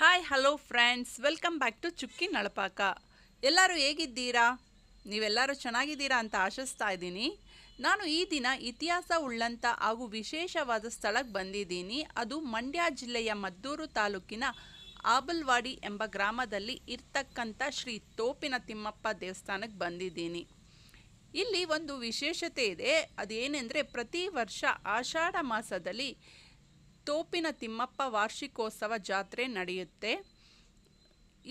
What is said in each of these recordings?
Hi hello friends welcome back to Chukki Nalapaka ಎಲ್ಲರೂ ಹೇಗಿದ್ದೀರಾ? ನೀವೆಲ್ಲರೂ ಚೆನ್ನಾಗಿದ್ದೀರಾ ಅಂತ ಆಶಿಸ್ತಾ ಇದ್ದೀನಿ. ನಾನು ಈ ದಿನ ಇತಿಹಾಸ ಉಳ್ಳಂಥ ಹಾಗೂ ವಿಶೇಷವಾದ ಸ್ಥಳಕ್ಕೆ ಬಂದಿದ್ದೀನಿ. ಅದು ಮಂಡ್ಯ ಜಿಲ್ಲೆಯ ಮದ್ದೂರು ತಾಲೂಕಿನ ಆಬಲ್ವಾಡಿ ಎಂಬ ಗ್ರಾಮದಲ್ಲಿ ಇರ್ತಕ್ಕಂಥ ಶ್ರೀ ತೋಪಿನ ತಿಮ್ಮಪ್ಪ ದೇವಸ್ಥಾನಕ್ಕೆ ಬಂದಿದ್ದೀನಿ. ಇಲ್ಲಿ ಒಂದು ವಿಶೇಷತೆ ಇದೆ. ಅದೇನೆಂದರೆ ಪ್ರತಿ ವರ್ಷ ಆಷಾಢ ಮಾಸದಲ್ಲಿ ತೋಪಿನ ತಿಮ್ಮಪ್ಪ ವಾರ್ಷಿಕೋತ್ಸವ ಜಾತ್ರೆ ನಡೆಯುತ್ತೆ.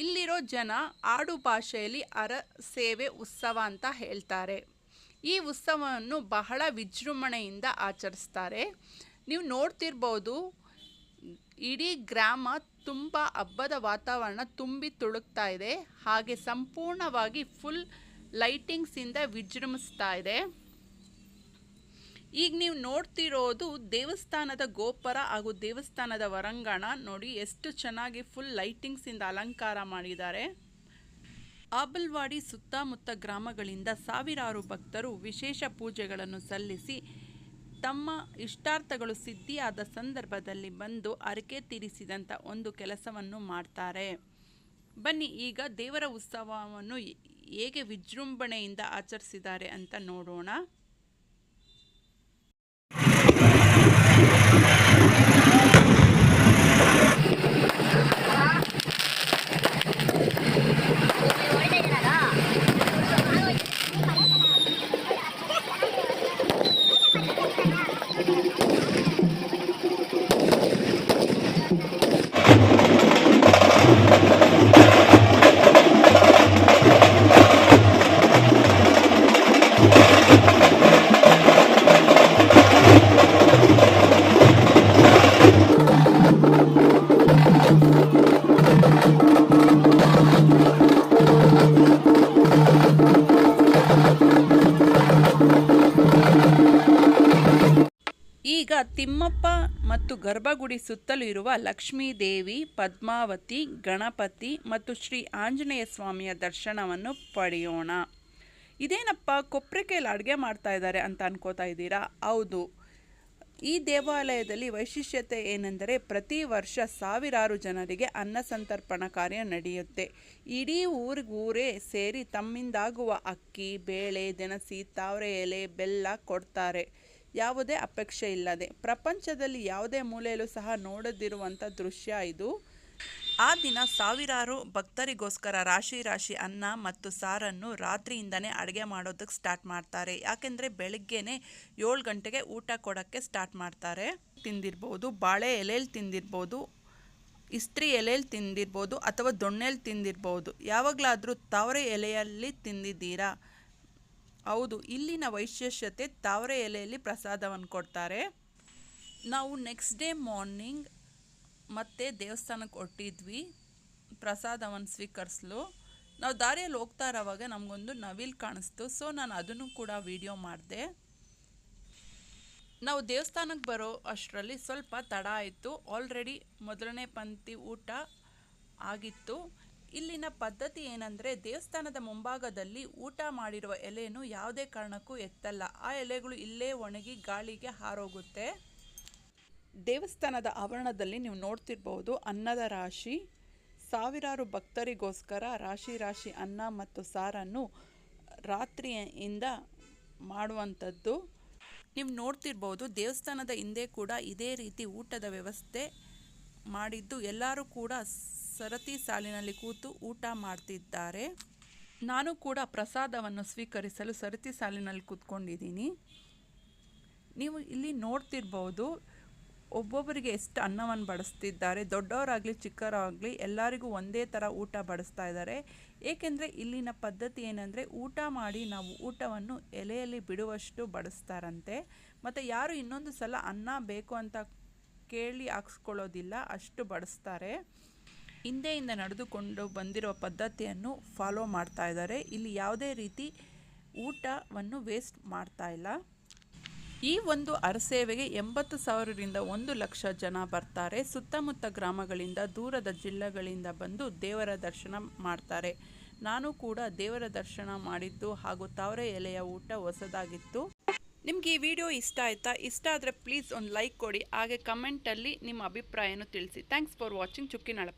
ಇಲ್ಲಿರೋ ಜನ ಆಡು ಭಾಷೆಯಲ್ಲಿ ಅರ ಸೇವೆ ಉತ್ಸವ ಅಂತ ಹೇಳ್ತಾರೆ. ಈ ಉತ್ಸವವನ್ನು ಬಹಳ ವಿಜೃಂಭಣೆಯಿಂದ ಆಚರಿಸ್ತಾರೆ. ನೀವು ನೋಡ್ತಿರ್ಬೋದು, ಇಡೀ ಗ್ರಾಮ ತುಂಬ ಹಬ್ಬದ ವಾತಾವರಣ ತುಂಬಿ ತುಳುಕ್ತಾ ಇದೆ. ಹಾಗೆ ಸಂಪೂರ್ಣವಾಗಿ ಫುಲ್ ಲೈಟಿಂಗ್ಸಿಂದ ವಿಜೃಂಭಿಸ್ತಾ ಇದೆ. ಈಗ ನೀವು ನೋಡ್ತಿರೋದು ದೇವಸ್ಥಾನದ ಗೋಪುರ ಹಾಗೂ ದೇವಸ್ಥಾನದ ಹೊರಾಂಗಣ ನೋಡಿ ಎಷ್ಟು ಚೆನ್ನಾಗಿ ಫುಲ್ ಲೈಟಿಂಗ್ಸಿಂದ ಅಲಂಕಾರ ಮಾಡಿದ್ದಾರೆ. ಆಬಲ್ವಾಡಿ ಸುತ್ತಮುತ್ತ ಗ್ರಾಮಗಳಿಂದ ಸಾವಿರಾರು ಭಕ್ತರು ವಿಶೇಷ ಪೂಜೆಗಳನ್ನು ಸಲ್ಲಿಸಿ ತಮ್ಮ ಇಷ್ಟಾರ್ಥಗಳು ಸಿದ್ಧಿಯಾದ ಸಂದರ್ಭದಲ್ಲಿ ಬಂದು ಅರಕೆ ತೀರಿಸಿದಂಥ ಒಂದು ಕೆಲಸವನ್ನು ಮಾಡ್ತಾರೆ. ಬನ್ನಿ ಈಗ ದೇವರ ಉತ್ಸವವನ್ನು ಹೇಗೆ ವಿಜೃಂಭಣೆಯಿಂದ ಆಚರಿಸಿದ್ದಾರೆ ಅಂತ ನೋಡೋಣ. Thank you. ತಿಮ್ಮಪ್ಪ ಮತ್ತು ಗರ್ಭಗುಡಿ ಸುತ್ತಲೂ ಇರುವ ಲಕ್ಷ್ಮೀದೇವಿ, ಪದ್ಮಾವತಿ, ಗಣಪತಿ ಮತ್ತು ಶ್ರೀ ಆಂಜನೇಯ ಸ್ವಾಮಿಯ ದರ್ಶನವನ್ನು ಪಡೆಯೋಣ. ಇದೇನಪ್ಪ ಕೊಪ್ರಿಕೆಯಲ್ಲಿ ಅಡುಗೆ ಮಾಡ್ತಾ ಇದ್ದಾರೆ ಅಂತ ಅನ್ಕೋತಾ ಇದ್ದೀರಾ? ಹೌದು. ಈ ದೇವಾಲಯದಲ್ಲಿ ವೈಶಿಷ್ಟ್ಯತೆ ಏನೆಂದರೆ ಪ್ರತಿ ವರ್ಷ ಸಾವಿರಾರು ಜನರಿಗೆ ಅನ್ನ ಸಂತರ್ಪಣ ಕಾರ್ಯ ನಡೆಯುತ್ತೆ. ಇಡೀ ಊರಿಗೂರೇ ಸೇರಿ ತಮ್ಮಿಂದಾಗುವ ಅಕ್ಕಿ, ಬೇಳೆ, ದಿನಸಿ, ತಾವರೆ ಎಲೆ, ಬೆಲ್ಲ ಕೊಡ್ತಾರೆ. ಯಾವುದೇ ಅಪೇಕ್ಷೆ ಇಲ್ಲದೆ ಪ್ರಪಂಚದಲ್ಲಿ ಯಾವುದೇ ಮೂಲೆಯಲ್ಲೂ ಸಹ ನೋಡದಿರುವಂಥ ದೃಶ್ಯ ಇದು. ಆ ದಿನ ಸಾವಿರಾರು ಭಕ್ತರಿಗೋಸ್ಕರ ರಾಶಿ ರಾಶಿ ಅನ್ನ ಮತ್ತು ಸಾರನ್ನು ರಾತ್ರಿಯಿಂದನೇ ಅಡುಗೆ ಮಾಡೋದಕ್ಕೆ ಸ್ಟಾರ್ಟ್ ಮಾಡ್ತಾರೆ. ಯಾಕೆಂದರೆ ಬೆಳಗ್ಗೆನೆ ಏಳು ಗಂಟೆಗೆ ಊಟ ಕೊಡೋಕ್ಕೆ ಸ್ಟಾರ್ಟ್ ಮಾಡ್ತಾರೆ. ತಿಂದಿರ್ಬೋದು, ಬಾಳೆ ಎಲೆಯಲ್ಲಿ ತಿಂದಿರ್ಬೋದು, ಇಸ್ತ್ರಿ ಎಲೆಯಲ್ಲಿ ತಿಂದಿರ್ಬೋದು ಅಥವಾ ದೊಣ್ಣೆಯಲ್ಲಿ ತಿಂದಿರ್ಬೋದು. ಯಾವಾಗಲಾದರೂ ತಾವರೆ ಎಲೆಯಲ್ಲಿ ತಿಂದಿದ್ದೀರಾ? ಹೌದು, ಇಲ್ಲಿನ ವೈಶಿಷ್ಟ್ಯತೆ ತಾವರೆ ಎಲೆಯಲ್ಲಿ ಪ್ರಸಾದವನ್ನು ಕೊಡ್ತಾರೆ. ನಾವು ನೆಕ್ಸ್ಟ್ ಡೇ ಮಾರ್ನಿಂಗ್ ಮತ್ತೆ ದೇವಸ್ಥಾನಕ್ಕೆ ಹೊಟ್ಟಿದ್ವಿ ಪ್ರಸಾದವನ್ನು ಸ್ವೀಕರಿಸಲು. ನಾವು ದಾರಿಯಲ್ಲಿ ಹೋಗ್ತಾ ಇರೋವಾಗ ನಮಗೊಂದು ನವಿಲ್ ಕಾಣಿಸ್ತು ಸೊ ನಾನು ಅದನ್ನು ಕೂಡ ವಿಡಿಯೋ ಮಾಡಿದೆ. ನಾವು ದೇವಸ್ಥಾನಕ್ಕೆ ಬರೋ ಅಷ್ಟರಲ್ಲಿ ಸ್ವಲ್ಪ ತಡ ಆಯಿತು. ಆಲ್ರೆಡಿ ಮೊದಲನೇ ಪಂಕ್ತಿ ಊಟ ಆಗಿತ್ತು. ಇಲ್ಲಿನ ಪದ್ಧತಿ ಏನಂದರೆ ದೇವಸ್ಥಾನದ ಮುಂಭಾಗದಲ್ಲಿ ಊಟ ಮಾಡಿರುವ ಎಲೆಯನ್ನು ಯಾವುದೇ ಕಾರಣಕ್ಕೂ ಎತ್ತಲ್ಲ. ಆ ಎಲೆಗಳು ಇಲ್ಲೇ ಒಣಗಿ ಗಾಳಿಗೆ ಹಾರೋಗುತ್ತೆ. ದೇವಸ್ಥಾನದ ಆವರಣದಲ್ಲಿ ನೀವು ನೋಡ್ತಿರ್ಬೋದು ಅನ್ನದ ರಾಶಿ. ಸಾವಿರಾರು ಭಕ್ತರಿಗೋಸ್ಕರ ರಾಶಿ ರಾಶಿ ಅನ್ನ ಮತ್ತು ಸಾರನ್ನು ರಾತ್ರಿಯಿಂದ ಮಾಡುವಂಥದ್ದು. ನೀವು ನೋಡ್ತಿರ್ಬೋದು ದೇವಸ್ಥಾನದ ಹಿಂದೆ ಕೂಡ ಇದೇ ರೀತಿ ಊಟದ ವ್ಯವಸ್ಥೆ ಮಾಡಿದ್ದು ಎಲ್ಲರೂ ಕೂಡ ಸರತಿ ಸಾಲಿನಲ್ಲಿ ಕೂತು ಊಟ ಮಾಡ್ತಿದ್ದಾರೆ. ನಾನು ಕೂಡ ಪ್ರಸಾದವನ್ನು ಸ್ವೀಕರಿಸಲು ಸರತಿ ಸಾಲಿನಲ್ಲಿ ಕೂತ್ಕೊಂಡಿದ್ದೀನಿ. ನೀವು ಇಲ್ಲಿ ನೋಡ್ತಿರ್ಬೋದು, ಒಬ್ಬೊಬ್ಬರಿಗೆ ಎಷ್ಟು ಅನ್ನವನ್ನು ಬಡಿಸ್ತಿದ್ದಾರೆ, ದೊಡ್ಡವರಾಗಲಿ, ಚಿಕ್ಕವರಾಗಲಿ, ಎಲ್ಲರಿಗೂ ಒಂದೇ ಥರ ಊಟ ಬಡಿಸ್ತಾ ಇದ್ದಾರೆ. ಏಕೆಂದರೆ ಇಲ್ಲಿನ ಪದ್ಧತಿ ಏನಂದರೆ, ಊಟ ಮಾಡಿ ನಾವು ಊಟವನ್ನು ಎಲೆಯಲ್ಲಿ ಬಿಡುವಷ್ಟು ಬಡಿಸ್ತಾರಂತೆ. ಮತ್ತು ಯಾರು ಇನ್ನೊಂದು ಸಲ ಅನ್ನ ಬೇಕು ಅಂತ ಕೇಳಿ ಹಾಕ್ಸ್ಕೊಳ್ಳೋದಿಲ್ಲ, ಅಷ್ಟು ಬಡಿಸ್ತಾರೆ. ಹಿಂದೆಯಿಂದ ನಡೆದುಕೊಂಡು ಬಂದಿರೋ ಪದ್ಧತಿಯನ್ನು ಫಾಲೋ ಮಾಡ್ತಾ ಇದ್ದಾರೆ. ಇಲ್ಲಿ ಯಾವುದೇ ರೀತಿ ಊಟವನ್ನು ವೇಸ್ಟ್ ಮಾಡ್ತಾ ಇಲ್ಲ. ಈ ಒಂದು ಅರಸೇವೆಗೆ ಎಂಬತ್ತು ಸಾವಿರದಿಂದ ಒಂದು ಲಕ್ಷ ಜನ ಬರ್ತಾರೆ. ಸುತ್ತಮುತ್ತ ಗ್ರಾಮಗಳಿಂದ, ದೂರದ ಜಿಲ್ಲೆಗಳಿಂದ ಬಂದು ದೇವರ ದರ್ಶನ ಮಾಡ್ತಾರೆ. ನಾನು ಕೂಡ ದೇವರ ದರ್ಶನ ಮಾಡಿದ್ದು ಹಾಗೂ ತಾವರೆ ಎಲೆಯ ಊಟ ಹೊಸದಾಗಿತ್ತು. ನಿಮ್ಗೆ ಈ ವಿಡಿಯೋ ಇಷ್ಟ ಆಯ್ತಾ? ಇಷ್ಟ ಆದರೆ ಪ್ಲೀಸ್ ಒಂದು ಲೈಕ್ ಕೊಡಿ. ಹಾಗೆ ಕಮೆಂಟಲ್ಲಿ ನಿಮ್ಮ ಅಭಿಪ್ರಾಯನೂ ತಿಳಿಸಿ. ಥ್ಯಾಂಕ್ಸ್ ಫಾರ್ ವಾಚಿಂಗ್ ಚುಕ್ಕಿ ನಳಪ